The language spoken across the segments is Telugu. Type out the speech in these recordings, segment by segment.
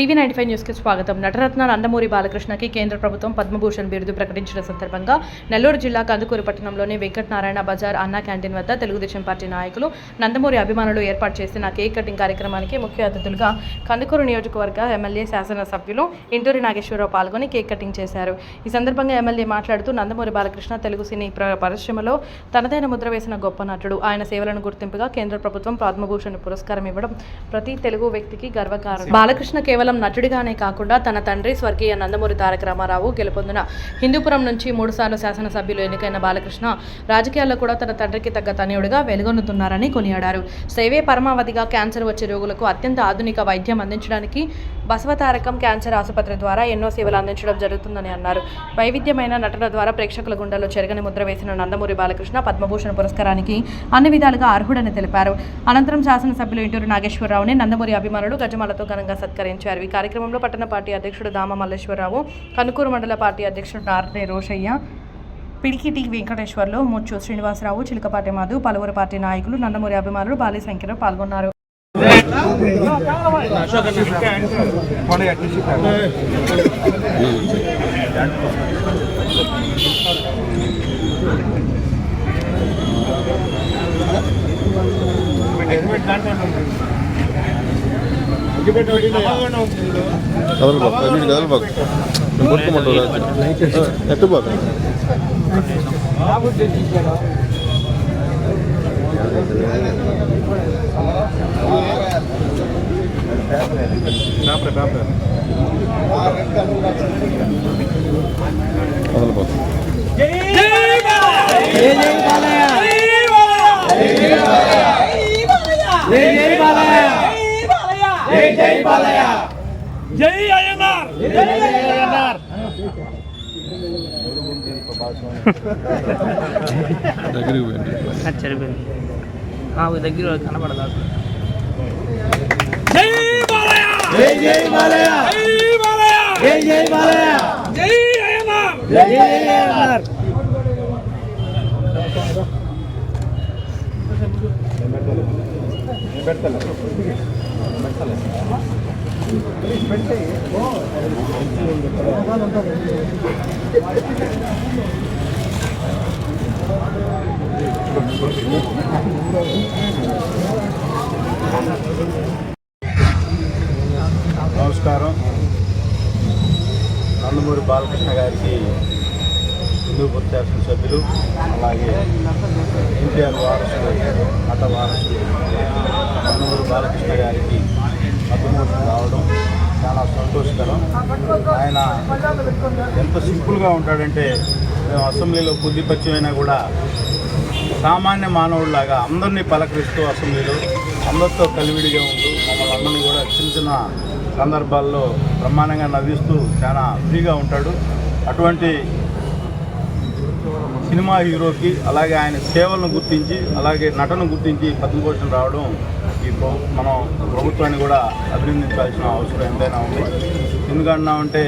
టీవీ నైన్టీ ఫైవ్ న్యూస్కి స్వాగతం. నటరత్న నందమూరి బాలకృష్ణకి కేంద్ర ప్రభుత్వం పద్మభూషణ్ బిరుదు ప్రకటించిన సందర్భంగా నెల్లూరు జిల్లా కందుకూరు పట్టణంలోని వెంకటనారాయణ బజార్ అన్నా క్యాంటీన్ వద్ద తెలుగుదేశం పార్టీ నాయకులు నందమూరి అభిమానులు ఏర్పాటు చేసిన కేక్ కటింగ్ కార్యక్రమానికి ముఖ్య అతిథులుగా కందుకూరు నియోజకవర్గ ఎమ్మెల్యే శాసనసభ్యులు ఇంటూరి నాగేశ్వరరావు పాల్గొని కేక్ కటింగ్ చేశారు. ఈ సందర్భంగా ఎమ్మెల్యే మాట్లాడుతూ నందమూరి బాలకృష్ణ తెలుగు సినీ పరిశ్రమలో తనదైన ముద్ర వేసిన గొప్ప నటుడు. ఆయన సేవలను గుర్తింపుగా కేంద్ర ప్రభుత్వం పద్మభూషణ్ పురస్కారం ఇవ్వడం ప్రతి తెలుగు వ్యక్తికి గర్వకారణం. బాలకృష్ణ కేవలం నటుడిగానే కాకుండా తన తండ్రి స్వర్గీయ నందమూరి తారక రామారావు గెలుపొందిన హిందూపురం నుంచి మూడుసార్లు శాసనసభ్యులు ఎన్నికైన బాలకృష్ణ రాజకీయాల్లో కూడా తన తండ్రికి తగ్గ తనయుడిగా వెలుగొందుతున్నారని కొనియాడారు. సేవే పరమావధిగా క్యాన్సర్ వచ్చే రోగులకు అత్యంత ఆధునిక వైద్యం అందించడానికి బసవతారకం క్యాన్సర్ ఆసుపత్రి ద్వారా ఎన్నో సేవలు అందించడం జరుగుతుందని అన్నారు. వైవిధ్యమైన నటన ద్వారా ప్రేక్షకుల గుండెల్లో చెరగని ముద్ర వేసిన నందమూరి బాలకృష్ణ పద్మభూషణ్ పురస్కారానికి అన్ని విధాలుగా అర్హుడని తెలిపారు. అనంతరం శాసనసభ్యులు ఇంటూరు నాగేశ్వరరావుని నందమూరి అభిమానులు గజమాలతో ఘనంగా సత్కరించారు. ఈ కార్యక్రమంలో పట్టణ పార్టీ అధ్యక్షుడు దామ మల్లేశ్వరరావు కనుకూరు మండల పార్టీ అధ్యక్షుడు నారనే రోషయ్య పిడికిటి వెంకటేశ్వర్లు ముచ్చు శ్రీనివాసరావు చిలకపాటి మాధు పలువురు పార్టీ నాయకులు నందమూరి అభిమానులు భారీ సంఖ్యలో పాల్గొన్నారు. కదలబాకు అన్నిటి కదలబాకు నేను కొట్టుకోమంటావు ఎట్టుబాకు కదలబాకు జై అయ్యనార్. దగ్గరికి పోయింది సరిపోయింది మాకు దగ్గర కనపడదు జై బాలయ్య. జై జై బాలయ్య. జై బాలయ్య. జై జై బాలయ్య. జై అయ్యనార్. జై అయ్యనార్. నమస్కారం. నందమూరి బాలకృష్ణ గారికి హిందూపూర్ శాసనసభ్యులు అలాగే ఎన్టీఆర్ వారసులు మత వారసులు నందమూరి బాలకృష్ణ గారికి పద్మభూషణ్ రావడం చాలా సంతోషకరం. ఆయన ఎంత సింపుల్గా ఉంటాడంటే మేము అసెంబ్లీలో కొద్ది కూడా సామాన్య మానవుడిలాగా అందరినీ పలకరిస్తూ అసెంబ్లీలో అందరితో కలివిడిగా ఉంటూ మమ్మల్ని అందరినీ కూడా చిన్న చిన్న సందర్భాల్లో బ్రహ్మాండంగా నవ్విస్తూ చాలా ఫ్రీగా ఉంటాడు. అటువంటి సినిమా హీరోకి అలాగే ఆయన సేవలను గుర్తించి అలాగే నటన గుర్తించి పద్మభూషణ్ రావడం ఈ మనం ప్రభుత్వాన్ని కూడా అభినందించాల్సిన అవసరం ఎంతైనా ఉంది. ఎందుకన్నామంటే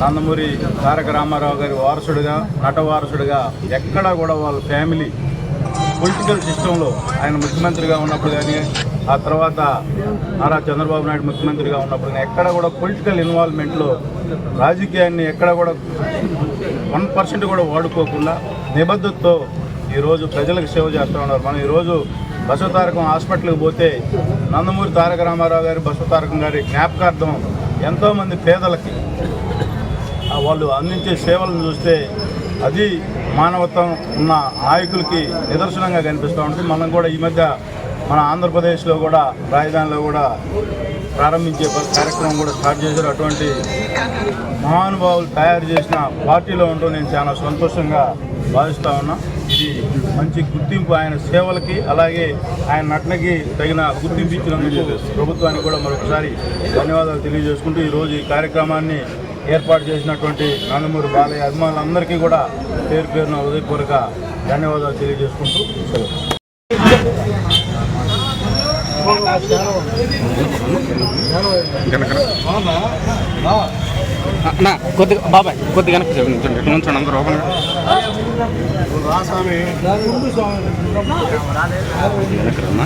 నందమూరి తారక రామారావు గారి వారసుడిగా నట వారసుడిగా ఎక్కడా కూడా వాళ్ళ ఫ్యామిలీ పొలిటికల్ సిస్టంలో ఆయన ముఖ్యమంత్రిగా ఉన్నప్పుడు కానీ ఆ తర్వాత నారా చంద్రబాబు నాయుడు ముఖ్యమంత్రిగా ఉన్నప్పుడు కానీ ఎక్కడ కూడా పొలిటికల్ ఇన్వాల్వ్మెంట్లో రాజకీయాన్ని ఎక్కడ కూడా వన్ పర్సెంట్ కూడా వాడుకోకుండా నిబద్ధతతో ఈరోజు ప్రజలకు సేవ చేస్తూ ఉన్నారు. మనం ఈరోజు బసవతారకం హాస్పిటల్కి పోతే నందమూరి తారక రామారావు గారి బసవతారకం గారి జ్ఞాపకార్థం ఎంతోమంది పేదలకి వాళ్ళు అందించే సేవలను చూస్తే అది మానవత్వం ఉన్న నాయకులకి నిదర్శనంగా కనిపిస్తూ ఉంటుంది. మనం కూడా ఈ మధ్య మన ఆంధ్రప్రదేశ్లో కూడా రాజధానిలో కూడా ప్రారంభించే కార్యక్రమం కూడా స్టార్ట్ చేశారు. అటువంటి మహానుభావులు తయారు చేసిన పార్టీలో ఉంటూ నేను చాలా సంతోషంగా భావిస్తూ ఉన్నా. ఇది మంచి గుర్తింపు ఆయన సేవలకి అలాగే ఆయన నటనకి తగిన గుర్తింపు ఇచ్చినందుకు ప్రభుత్వానికి కూడా మరొకసారి ధన్యవాదాలు తెలియజేసుకుంటూ ఈరోజు ఈ కార్యక్రమాన్ని ఏర్పాటు చేసినటువంటి నందమూరి బాలయ్య అభిమానులందరికీ కూడా పేరు పేరున హృదయపూర్వక ధన్యవాదాలు తెలియజేసుకుంటూ సెలవు. నా కొద్దిగా బాబాయ్ కొద్దిగా వెనక్కి చూపించండి ఇటు నుంచండి అందరూ ఓపెన్ వెనక్కి రమ్మా.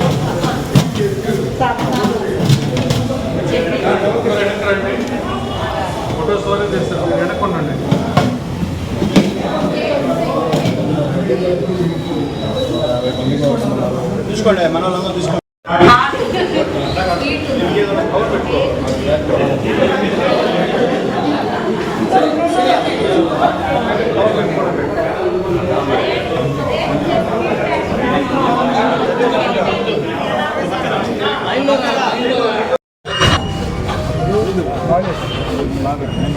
చూసుకోండి మన వాళ్ళందరూ చూసుకోండి Love.